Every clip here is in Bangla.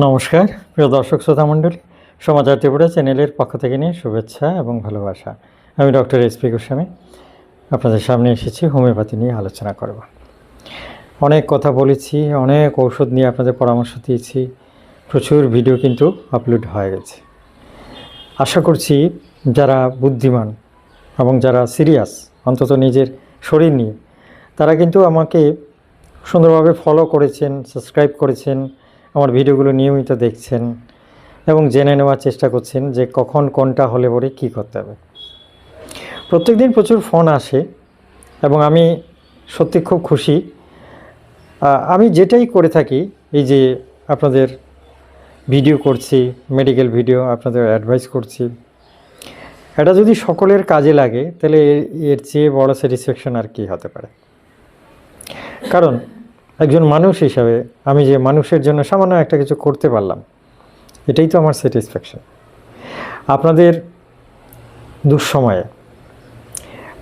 নমস্কার, প্রিয় দর্শক শ্রোতা মণ্ডলী সমাচার ত্রিপুরা চ্যানেলের পক্ষ থেকে নিয়ে শুভেচ্ছা এবং ভালোবাসা। আমি ডক্টর এস পি গোস্বামী, আপনাদের সামনে এসেছি, হোমিওপ্যাথি নিয়ে আলোচনা করব। অনেক কথা বলেছি, অনেক ঔষধ নিয়ে আপনাদের পরামর্শ দিয়েছি, প্রচুর ভিডিও কিন্তু আপলোড হয়ে গেছে। আশা করছি যারা বুদ্ধিমান এবং যারা সিরিয়াস, অন্তত নিজের শরীর নিয়ে, তারা কিন্তু আমাকে সুন্দরভাবে ফলো করেছেন, সাবস্ক্রাইব করেছেন আমার ভিডিওগুলো নিয়মিত দেখছেন এবং জেনে নেওয়ার চেষ্টা করছেন যে কখন কোনটা হলে পরে কী করতে হবে। প্রত্যেক দিন প্রচুর ফোন আসে এবং আমি সত্যি খুব খুশি। আমি যেটাই করে থাকি, এই যে আপনাদের ভিডিও করছি মেডিকেল ভিডিও আপনাদের অ্যাডভাইস করছি, এটা যদি সকলের কাজে লাগে, তাহলে এর- চেয়ে বড় স্যাটিসফ্যাকশন আর কি হতে পারে। কারণ একজন মানুষ হিসাবে আমি যে মানুষের জন্য সামান্য একটা কিছু করতে পারলাম, এটাই তো আমার স্যাটিসফ্যাকশন আপনাদের দুঃসময়ে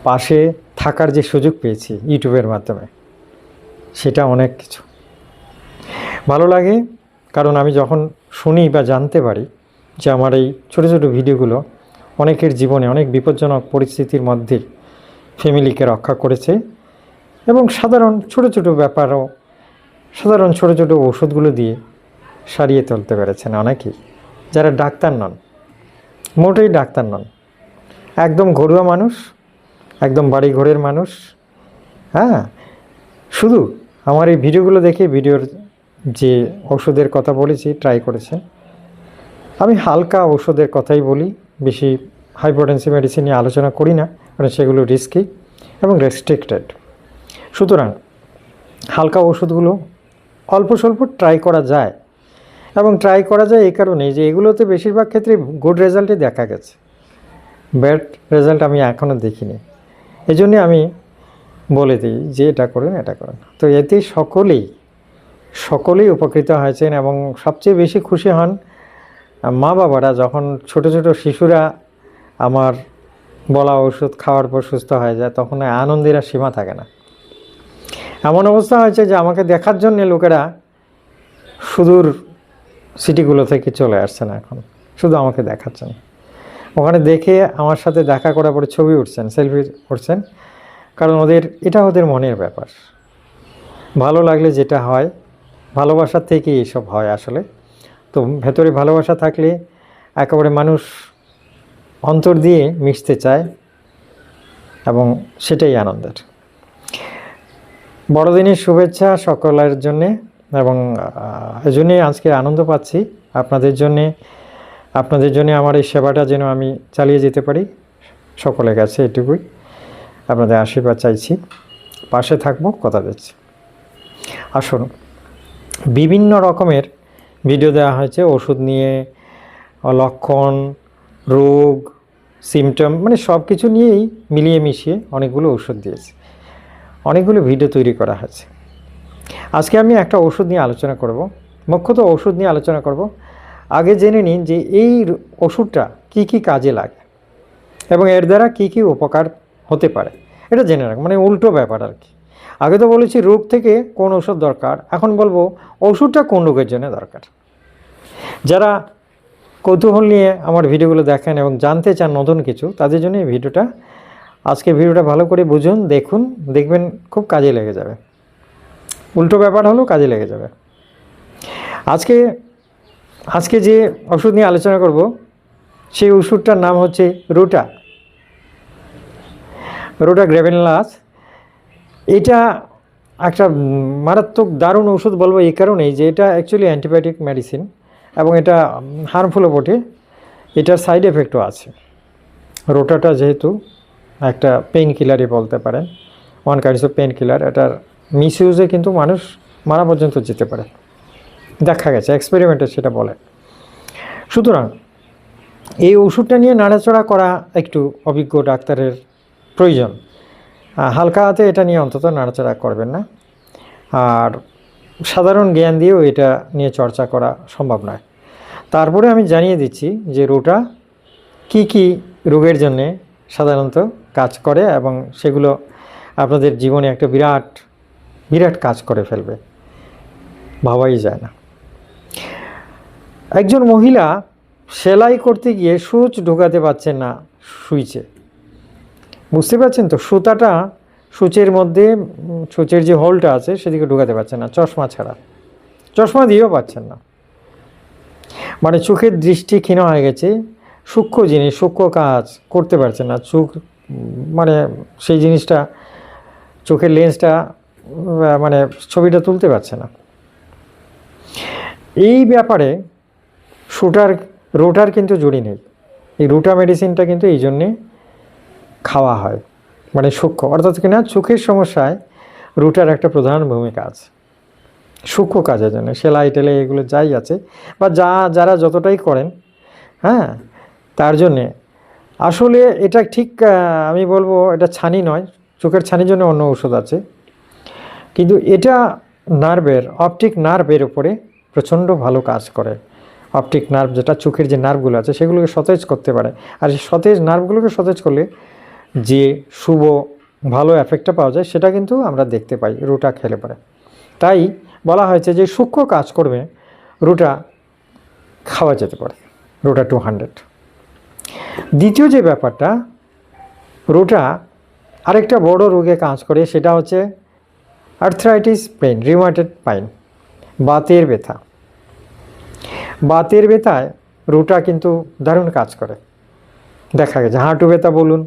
পাশে থাকার যে সুযোগ পেয়েছি ইউটিউবের মাধ্যমে, সেটা অনেক কিছু। ভালো লাগে, কারণ আমি যখন শুনি বা জানতে পারি যে আমার এই ছোটো ছোটো ভিডিওগুলো অনেকের জীবনে অনেক বিপজ্জনক পরিস্থিতির মধ্যে ফ্যামিলিকে রক্ষা করেছে এবং সাধারণ ছোট ছোট ব্যাপারও সাধারণ ছোট ছোট ওষুধগুলো দিয়ে সারিয়ে তুলতে পেরেছেন অনেকেই, যারা ডাক্তার নন। মোটেই ডাক্তার নন। একদম ঘরোয়া মানুষ, একদম বাড়ি ঘরের মানুষ। হ্যাঁ শুধু আমার এই ভিডিওগুলো দেখে ভিডিওর যে ওষুধের কথা বলেছি ট্রাই করেছেন। আমি হালকা ওষুধের কথাই বলি, বেশি হাইপোটেন্সি মেডিসিন নিয়ে আলোচনা করি না, কারণ সেগুলো রিস্কি এবং রেস্ট্রিক্টেড সুতরাং হালকা ওষুধগুলো অল্প স্বল্প ট্রাই করা যায়। এবং ট্রাই করা যায় এই কারণে যে এগুলোতে বেশিরভাগ ক্ষেত্রে গুড রেজাল্টই দেখা গেছে। ব্যাড রেজাল্ট আমি এখনও দেখিনি। এই জন্যে আমি বলে দিই যে এটা করুন, এটা করেন। তো এতে সকলেই সকলেই উপকৃত হয়েছেন এবং সবচেয়ে বেশি খুশি হন মা বাবারা যখন ছোট ছোট শিশুরা আমার বলা ওষুধ খাওয়ার পর সুস্থ হয়ে যায়, তখন আনন্দের আর সীমা থাকে না। এমন অবস্থা হয়েছে যে আমাকে দেখার জন্য লোকেরা সুদূর সিটিগুলো থেকে চলে আসছে না এখন। শুধু আমাকে দেখাচ্ছেন। ওখানে দেখে আমার সাথে দেখা করার পরে ছবি উঠছেন, সেলফি উঠছেন। কারণ ওদের, এটা ওদের মনের ব্যাপার। ভালো লাগলে যেটা হয় ভালোবাসার থেকেই এসব হয় আসলে। তো ভেতরে ভালোবাসা থাকলে একেবারে মানুষ অন্তর দিয়ে মিশতে চায় এবং সেটাই আনন্দের। বড়দিনের শুভেচ্ছা সকলের জন্যে এবং আহ, এজন্যই আজকে আনন্দ পাচ্ছি। আপনাদের জন্যে আপনাদের জন্য আমার এই সেবাটা যেন আমি চালিয়ে যেতে পারি সকলের কাছে এটুকুই। আপনাদের আশীর্বাদ চাইছি। পাশে থাকব কথা দিচ্ছি। আসুন বিভিন্ন রকমের ভিডিও দেওয়া হয়েছে। ওষুধ নিয়ে লক্ষণ রোগ সিমটম মানে সব কিছু নিয়েই মিলিয়ে মিশিয়ে অনেকগুলো ওষুধ দিয়েছে। অনেকগুলো ভিডিও তৈরি করা হয়েছে। আজকে আমি একটা ওষুধ নিয়ে আলোচনা করব। মুখ্যত ওষুধ নিয়ে আলোচনা করব। আগে জেনে নিন যে এই ওষুধটা কি কি কাজে লাগে এবং এর দ্বারা কি কি উপকার হতে পারে। এটা জেনে রাখ মানে উল্টো ব্যাপার আর কি। আগে তো বলেছি রোগ থেকে কোন ওষুধ দরকার, এখন বলব ওষুধটা কোন রোগের জন্য দরকার। যারা কৌতূহল নিয়ে আমার ভিডিওগুলো দেখেন এবং জানতে চান নতুন কিছু, তাদের জন্য এই ভিডিওটা আজকে ভিডিওটা ভালো করে বুঝুন, দেখুন, দেখবেন খুব কাজে লেগে যাবে। উল্টো ব্যাপার হলেও কাজে লেগে যাবে। আজকে আজকে যে ওষুধ নিয়ে আলোচনা করব, সেই ওষুধটার নাম হচ্ছে রোটা। রোটা গ্রেভেনলাস এটা একটা মারাত্মক দারুণ ওষুধ বলব এই কারণেই যে এটা অ্যাকচুয়ালি অ্যান্টিবায়োটিক মেডিসিন এবং এটা হার্মফুলও বটে। এটার সাইড এফেক্টও আছে। রোটাটা যেহেতু একটা পেইন কিলারই বলতে পারেন। One kinds of pain killer এটার মিসইউজে কিন্তু মানুষ মারা পর্যন্ত যেতে পারে। দেখা গেছে এক্সপেরিমেন্টে সেটা বলে। সুতরাং, এই ওষুধটা নিয়ে নাড়াচড়া করা একটু অভিজ্ঞ ডাক্তারের প্রয়োজন। হালকা হাতে এটা নিয়ে অন্তত নাড়াচড়া করবেন না। আর সাধারণ জ্ঞান দিয়েও এটা নিয়ে চর্চা করা সম্ভব নয়। তারপরে আমি জানিয়ে দিচ্ছি যে রোটা কি কি রোগের জন্যে সাধারণত কাজ করে এবং সেগুলো আপনাদের জীবনে একটা বিরাট বিরাট কাজ করে ফেলবে। ভাবাই যায় না। একজন মহিলা সেলাই করতে গিয়ে সুচ ঢোকাতে পারছেন না সুইচে। বুঝতে পারছেন তো? সুতাটা সূচের মধ্যে, সূচের যে হোলটা আছে সেদিকে ঢোকাতে পারছেন না, চশমা ছাড়া। চশমা দিয়েও পাচ্ছেন না। মানে চোখের দৃষ্টি ক্ষীণ হয়ে গেছে। সূক্ষ্ম জিনিস, সূক্ষ্ম কাজ করতে পারছে না। চোখ মানে সেই জিনিসটা চোখের লেন্সটা মানে ছবিটা তুলতে পারছে না। এই ব্যাপারে শুটার, রোটার কিন্তু জুড়ি নেই। এই রুটা মেডিসিনটা কিন্তু এই জন্যে খাওয়া হয় মানে সূক্ষ্ম। অর্থাৎ কিনা চোখের সমস্যায় রুটার একটা প্রধান ভূমিকা আছে। সূক্ষ্ম কাজের জন্য, সেলাই টেলাই এগুলো যাই আছে। বা যা, যারা যতটাই করেন হ্যাঁ তার জন্যে আসলে এটা ঠিক আমি বলব এটা ছানি নয়, চোখের ছানির জন্য অন্য ওষুধ আছে। কিন্তু এটা নার্ভের, অপটিক নার্ভের উপরে প্রচণ্ড ভালো কাজ করে। অপটিক নার্ভ যেটা চোখের যে নার্ভগুলো আছে সেগুলোকে সতেজ করতে পারে। আর এই সতেজ নার্ভগুলোকে সতেজ করলে যে শুভ, ভালো এফেক্টটা পাওয়া যায় সেটা কিন্তু আমরা দেখতে পাই, রুটা খেলে পরে। তাই বলা হয়েছে যে সূক্ষ্ম কাজ করবে, রুটা খাওয়া যেতে পারে, রুটা টু হান্ড্রেড। দ্বিতীয় যে ব্যাপারটা, রোটা আরেকটা বড় রোগে কাজ করে, সেটা হচ্ছে আর্থ্রাইটিস পেন রিমাটেড পাইন বাতের ব্যথা। বাতের ব্যথায় রোটা কিন্তু দারুণ কাজ করে। দেখা গেছে, হাঁটু ব্যথা বলুন,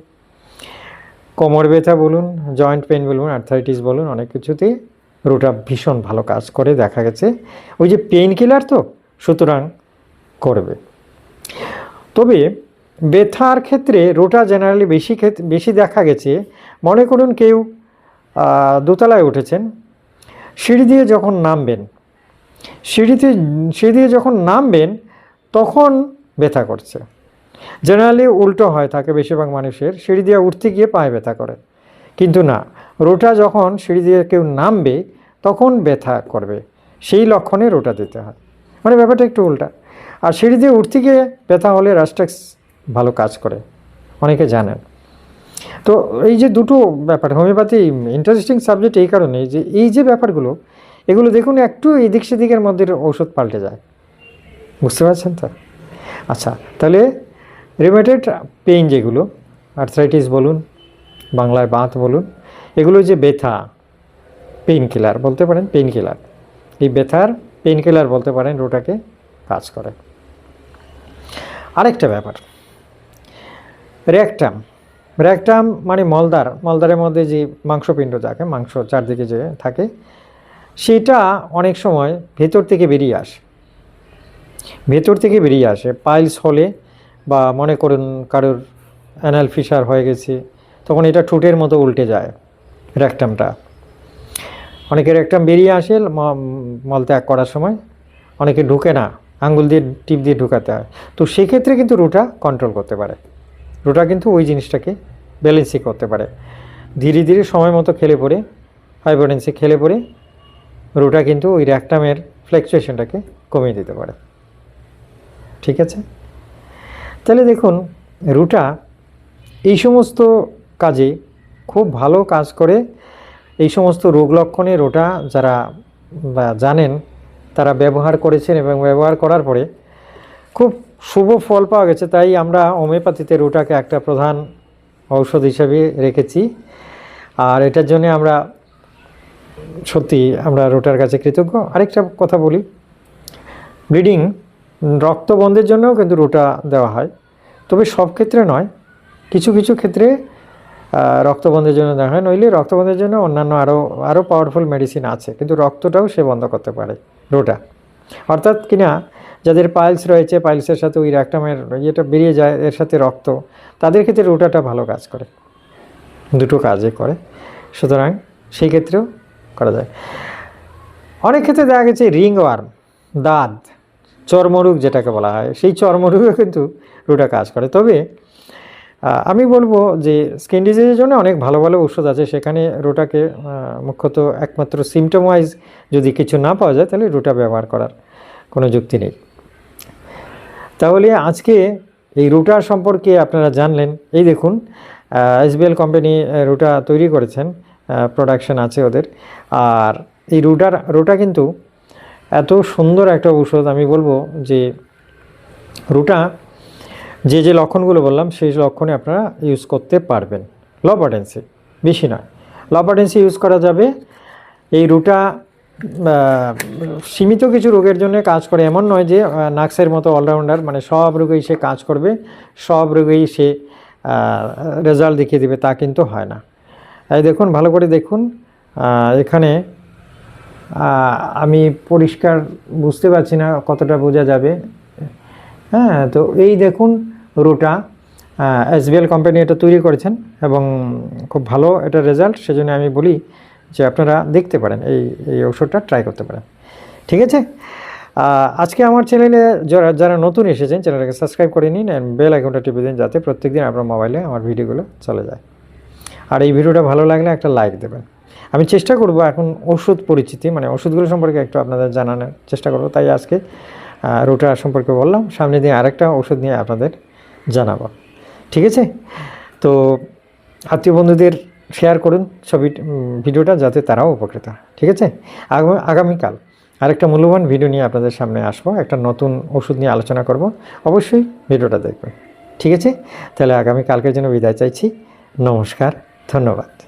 কোমর ব্যথা বলুন জয়েন্ট পেন বলুন আর্থাইটিস বলুন, অনেক কিছুতেই রোটা ভীষণ ভালো কাজ করে, দেখা গেছে। ওই যে পেইন কিলার তো, সুতরাং করবে। তবে ব্যথার ক্ষেত্রে রোটা জেনারেলি বেশি বেশি দেখা গেছে। মনে করুন কেউ দোতলায় উঠেছেন, সিঁড়ি দিয়ে যখন নামবেন সিঁড়িতে সিঁড়ি দিয়ে যখন নামবেন, তখন ব্যথা করছে। জেনারেলি উল্টো হয় থাকে বেশিরভাগ মানুষের, সিঁড়ি দিয়ে উঠতে গিয়ে পায়ে ব্যথা করে। কিন্তু না, রোটা যখন সিঁড়ি দিয়ে কেউ নামবে, তখন ব্যথা করবে। সেই লক্ষণে রোটা দিতে হয়। মানে ব্যাপারটা একটু উল্টা। আর সিঁড়ি দিয়ে উঠতে গিয়ে ব্যথা হলে রাস্টাক্স ভালো কাজ করে। অনেকে জানেন। তো এই যে দুটো ব্যাপার, হোমিওপ্যাথি ইন্টারেস্টিং সাবজেক্ট এই কারণে যে এই যে ব্যাপারগুলো, এগুলো দেখুন একটু এদিক সেদিকের মধ্যে ঔষধ পাল্টে যায়। বুঝতে পারছেন তো? আচ্ছা তাহলে রিমেটেড পেইন যেগুলো আর্থ্রাইটিস বলুন, বাংলায় বাত বলুন, এগুলো যে ব্যথা পেইন কিলার বলতে পারেন পেইন কিলার এই ব্যথার পেইন কিলার বলতে পারেন রোটাকে কাজ করে। আরেকটা ব্যাপার র্যাকটাম র্যাকটাম মানে মলদার মলদারের মধ্যে যে মাংসপিণ্ড থাকে, মাংস চারদিকে যে থাকে, সেটা অনেক সময় ভেতর থেকে বেরিয়ে আসে। ভেতর থেকে বেরিয়ে আসে। পাইলস হলে বা মনে করুন কারোর অ্যানাল ফিসার হয়ে গেছে, তখন এটা ঠোঁটের মতো উল্টে যায় র্যাকটামটা অনেকের র্যাকটাম বেরিয়ে আসে মল ত্যাগ করার সময়। অনেকে ঢুকে না। আঙ্গুল দিয়ে টিপ দিয়ে ঢুকাতে হয়। তো সেক্ষেত্রে কিন্তু রুটা কন্ট্রোল করতে পারে। রুটা কিন্তু ওই জিনিসটাকে ব্যালেন্সই করতে পারে। ধীরে ধীরে সময় মতো খেলে পড়ে হাইপোটেন্সি খেলে পড়ে রোটা কিন্তু ওই র্যাকটামের ফ্লেকচুয়েশনটাকে কমিয়ে দিতে পারে। ঠিক আছে? তাহলে দেখুন, রুটা এই সমস্ত কাজে খুব ভালো কাজ করে। এই সমস্ত রোগ লক্ষণে রোটা যারা জানেন, তারা ব্যবহার করেছেন এবং ব্যবহার করার পরে খুব শুভ ফল পাওয়া গেছে তাই আমরা হোমিওপ্যাথিতে রুটাকে একটা প্রধান ঔষধ হিসেবে রেখেছি। আর এটার জন্য আমরা সত্যি আমরা রোটার কাছে কৃতজ্ঞ। আরেকটা কথা বলি ব্লিডিং রক্ত বন্ধের জন্যও কিন্তু রোটা দেওয়া হয়। তবে সব ক্ষেত্রে নয় কিছু কিছু ক্ষেত্রে আহ, রক্ত বন্ধের জন্য দেওয়া হয়। নইলে রক্ত বন্ধের জন্য অন্যান্য আরও আরও পাওয়ারফুল মেডিসিন আছে কিন্তু রক্তটাও সে বন্ধ করতে পারে রোটা। অর্থাৎ কিনা যাদের পাইলস রয়েছে পাইলসের সাথে ওই র্যাকটামের ইয়েটা বেরিয়ে যায়, এর সাথে রক্ত, তাদের ক্ষেত্রে রোটাটা ভালো কাজ করে। দুটো কাজে করে। সুতরাং সেই ক্ষেত্রেও করা যায়। অনেক ক্ষেত্রে দেখা গেছে রিং ওয়ার্ম দাঁত, চর্মরোগ যেটাকে বলা হয়, সেই চর্মরোগও কিন্তু রোটা কাজ করে। তবে আমি বলব যে স্কিন ডিজিজের জন্য অনেক ভালো ভালো ওষুধ আছে। সেখানে রোটাকে মুখ্যত একমাত্র সিমটম ওয়াইজ যদি কিছু না পাওয়া যায়, তাহলে রোটা ব্যবহার করার কোনো যুক্তি নেই। তাহলে আজকে এই রুটা সম্পর্কে আপনারা জানলেন। এই দেখুন এসবিএল কোম্পানি রুটা তৈরি করেছেন প্রোডাকশন আছে ওদের। আর এই রুটার, রুটা কিন্তু এত সুন্দর একটা ঔষধ, আমি বলব যে রুটা যে যে লক্ষণগুলো বললাম, সেই লক্ষণে আপনারা ইউজ করতে পারবেন। ল পটেন্সি বেশি নয়। ল পটেন্সি ইউজ করা যাবে। এই রুটা সীমিত কিছু রোগের জন্য কাজ করে, এমন নয় যে নাক্সের মতো অলরাউন্ডার মানে সব রোগেই সে কাজ করবে, সব রোগেই সে রেজাল্ট দেখিয়ে দেবে, তা কিন্তু হয় না। এই দেখুন, ভালো করে দেখুন এখানে আমি পরিষ্কার বুঝতে পারছি না কতটা বোঝা যাবে। হ্যাঁ তো এই দেখুন রুটা এসবিএল কোম্পানি এটা তৈরি করেছেন এবং খুব ভালো এটা রেজাল্ট, সেজন্য আমি বলি যে আপনারা দেখতে পারেন এই এই ওষুধটা ট্রাই করতে পারেন। ঠিক আছে? আজকে আমার চ্যানেলে যারা যারা নতুন এসেছেন চ্যানেলটাকে সাবস্ক্রাইব করে নিন বেল আইকনটা টিপে দিন যাতে প্রত্যেকদিন আপনার মোবাইলে আমার ভিডিওগুলো চলে যায়। আর এই ভিডিওটা ভালো লাগলে একটা লাইক দেবেন। আমি চেষ্টা করব এখন ওষুধ পরিচিতি মানে ওষুধগুলো সম্পর্কে একটু আপনাদের জানানোর চেষ্টা করব। তাই আজকে আহ, রোটা সম্পর্কে বললাম সামনে দিয়ে আরেকটা ওষুধ নিয়ে আপনাদের জানাব। ঠিক আছে? তো আত্মীয় বন্ধুদের শেয়ার করুন ছবি ভিডিওটা যাতে তারাও উপকৃত ঠিক আছে? আগামী আগামীকাল আরেকটা মূল্যবান ভিডিও নিয়ে আপনাদের সামনে আসব। একটা নতুন ওষুধ নিয়ে আলোচনা করব। অবশ্যই ভিডিওটা দেখবেন। ঠিক আছে? তাহলে আগামীকালকের জন্য বিদায় চাইছি। নমস্কার, ধন্যবাদ।